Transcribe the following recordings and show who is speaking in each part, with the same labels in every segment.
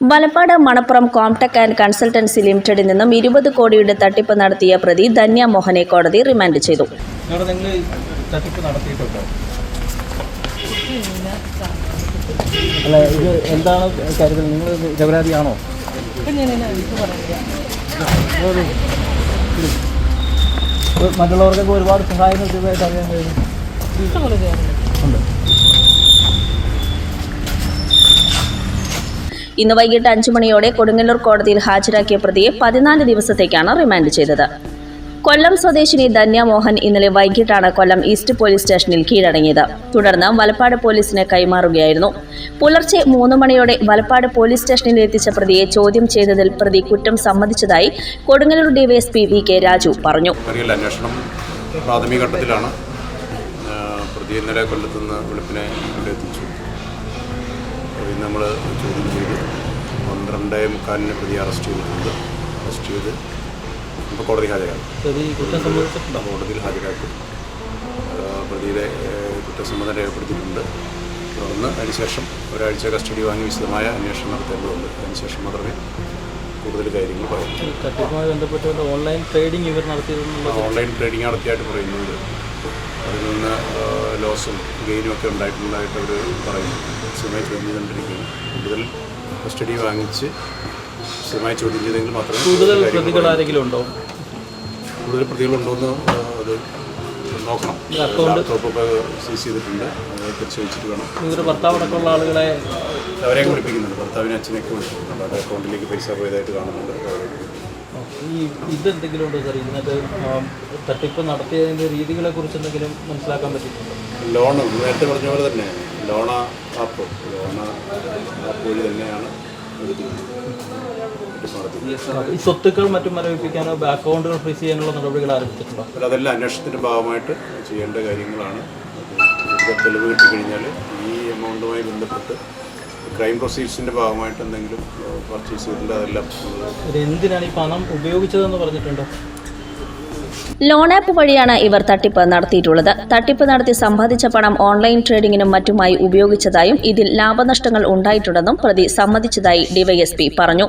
Speaker 1: Valapad Manappuram Comtech and consultancy ലിമിറ്റഡിൽ നിന്നും ഇരുപത് കോടിയുടെ തട്ടിപ്പ് നടത്തിയ പ്രതി ധന്യ മോഹനെ കോടതി റിമാൻഡ് ചെയ്തു.
Speaker 2: നിങ്ങളുടെ നിങ്ങൾ തട്ടിപ്പ് നടത്തിയിട്ടുണ്ടോ? അല്ല ഇത് എന്താണ് കാര്യത്തിൽ നിങ്ങൾ നിരപരാധിയാണോ? ഇത് മറ്റുള്ളവർക്കൊക്കെ ഒരുപാട് സഹായങ്ങൾ ചെയ്തതായിട്ട് അറിയാൻ കഴിയും ഉണ്ട്
Speaker 1: ഇന്ന് വൈകിട്ട് അഞ്ചു മണിയോടെ കൊടുങ്ങല്ലൂർ കോടതിയിൽ ഹാജരാക്കിയ പ്രതിയെ പതിനാല് ദിവസത്തേക്കാണ് റിമാൻഡ് ചെയ്തത്. കൊല്ലം സ്വദേശിനി ധന്യ മോഹൻ ഇന്നലെ വൈകിട്ടാണ് കൊല്ലം ഈസ്റ്റ് പോലീസ് സ്റ്റേഷനിൽ കീഴടങ്ങിയത്. തുടർന്ന് വലപ്പാട് പോലീസിന് കൈമാറുകയായിരുന്നു. പുലർച്ചെ മൂന്ന് മണിയോടെ വലപ്പാട് പോലീസ് സ്റ്റേഷനിൽ എത്തിച്ച പ്രതിയെ ചോദ്യം ചെയ്തതിൽ പ്രതി കുറ്റം സമ്മതിച്ചതായി Kodungallur DYSP V K Raju പറഞ്ഞു.
Speaker 3: അന്വേഷണം പ്രാഥമിക ഘട്ടത്തിലാണ്. പ്രതി ഇന്നലെ കൊല്ലത്തുനിന്ന് വെളുപ്പിനെ എത്തിച്ചു. പ്രതി നമ്മൾ ചോദ്യം ചെയ്ത്. പന്ത്രണ്ടേ മുക്കാലിന് പ്രതി അറസ്റ്റ് ചെയ്തിട്ടുണ്ട്. അറസ്റ്റ് ചെയ്ത് ഇപ്പോൾ കോടതി ഹാജരാക്കും കോടതിയിൽ ഹാജരാക്കും. പ്രതിയുടെ കുറ്റസമ്മതം രേഖപ്പെടുത്തിയിട്ടുണ്ട്. തുടർന്ന് അതിനുശേഷം ഒരാഴ്ച കസ്റ്റഡി വാങ്ങി വിശദമായ അന്വേഷണം നടത്തേണ്ടതുണ്ട്. അതിനുശേഷം മാത്രമേ കൂടുതൽ കാര്യങ്ങൾ പറയൂ.
Speaker 2: ഓൺലൈൻ ട്രേഡിംഗ് ഇവർ നടത്തിയിരുന്നുള്ള
Speaker 3: ഓൺലൈൻ ട്രേഡിംഗ് നടത്തിയായിട്ട് പറയുന്നുണ്ട്. അതിൽ നിന്ന് ലോസും ഗെയിനും ഒക്കെ ഉണ്ടായിട്ടുള്ളതായിട്ട് അവർ പറയുന്നു. സ്ഥിരമായി ചോദ്യം ചെയ്തുകൊണ്ടിരിക്കുന്നു. കൂടുതൽ കസ്റ്റഡി വാങ്ങിച്ച് സ്ഥിരമായി ചോദ്യം ചെയ്തെങ്കിൽ മാത്രമേ
Speaker 2: കൂടുതൽ പ്രതികൾ ആരെങ്കിലും ഉണ്ടോ?
Speaker 3: കൂടുതൽ പ്രതികളുണ്ടോയെന്ന് അത് നോക്കണം. ലാപ്ടോപ്പൊക്കെ സീസ് ചെയ്തിട്ടുണ്ട്. പരിശോധിച്ചിട്ട് വേണം.
Speaker 2: ഭർത്താവ് അടക്കമുള്ള ആളുകളെ
Speaker 3: അവരെ കുളിപ്പിക്കുന്നുണ്ട് ഭർത്താവിനെ അച്ഛനെയൊക്കെ വിളിപ്പിക്കുന്നുണ്ട്. അവരുടെ അക്കൗണ്ടിലേക്ക് പൈസ പോയതായിട്ട് കാണുന്നുണ്ട്.
Speaker 2: ഈ ഇതെന്തെങ്കിലും ഉണ്ടോ സാർ? ഇതിനകത്ത് ആം, തട്ടിപ്പ് നടത്തിയതിന്റെ രീതികളെ കുറിച്ച് എന്തെങ്കിലും മനസ്സിലാക്കാൻ പറ്റിയിട്ടുണ്ടോ?
Speaker 3: ലോൺ നേരത്തെ പറഞ്ഞ പോലെ തന്നെ ലോണ ആപ്പ് ലോണ ആപ്പ് വഴി തന്നെയാണ്
Speaker 2: ഈ സ്വത്തുക്കൾ മറ്റും മരവിപ്പിക്കാനോ അക്കൗണ്ടുകൾ ഫ്രീസ് ചെയ്യാനുള്ള നടപടികൾ ആരംഭിച്ചിട്ടുണ്ടോ?
Speaker 3: അതെല്ലാം അന്വേഷണത്തിന്റെ ഭാഗമായിട്ട് ചെയ്യേണ്ട കാര്യങ്ങളാണ്. തെളിവ് കിട്ടിക്കഴിഞ്ഞാൽ ഈ എമൗണ്ടുമായി ബന്ധപ്പെട്ട് ക്രൈം പ്രൊസീഡ്സിന്റെ ഭാഗമായിട്ട് എന്തെങ്കിലും പർച്ചേസ് ചെയ്തിട്ടുണ്ട്? അതെല്ലാം.
Speaker 2: എന്തിനാണ് ഈ പണം ഉപയോഗിച്ചതെന്ന് പറഞ്ഞിട്ടുണ്ടോ?
Speaker 1: ലോൺ ആപ്പ് വഴിയാണ് ഇവർ തട്ടിപ്പ് നടത്തിയിട്ടുള്ളത്. തട്ടിപ്പ് നടത്തി സമ്പാദിച്ച പണം ഓൺലൈൻ ട്രേഡിംഗിനും മറ്റുമായി ഉപയോഗിച്ചതായും ഇതിൽ ലാഭനഷ്ടങ്ങൾ ഉണ്ടായിട്ടുണ്ടെന്നും പ്രതി സമ്മതിച്ചതായി ഡിവൈഎസ്പി പറഞ്ഞു.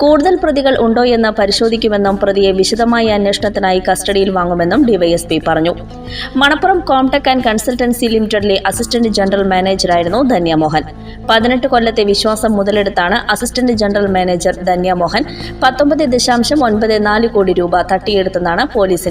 Speaker 1: കൂടുതൽ പ്രതികൾ ഉണ്ടോ എന്ന് പരിശോധിക്കുമെന്നും പ്രതിയെ വിശദമായ അന്വേഷണത്തിനായി കസ്റ്റഡിയിൽ വാങ്ങുമെന്നും ഡിവൈഎസ്പി പറഞ്ഞു. മണപ്പുറം കോംടെക് ആൻഡ് കൺസൾട്ടൻസി ലിമിറ്റഡിലെ അസിസ്റ്റന്റ് ജനറൽ മാനേജറായിരുന്നു ധന്യമോഹൻ. പതിനെട്ട് കൊല്ലത്തെ വിശ്വാസം മുതലെടുത്താണ് അസിസ്റ്റന്റ് ജനറൽ മാനേജർ ധന്യമോഹൻ പത്തൊമ്പത് ദശാംശം ഒൻപത് നാല് കോടി രൂപ തട്ടിയെടുത്തെന്നാണ്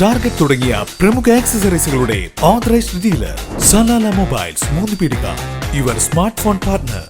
Speaker 4: target തുടങ്ങിയ പ്രമുഖ ആക്സസറീസുകളുടെ ഓതറൈസ്ഡ് ഡീലർ സലാല മൊബൈൽസ് മൂന്ന് പീടിക. Your smartphone partner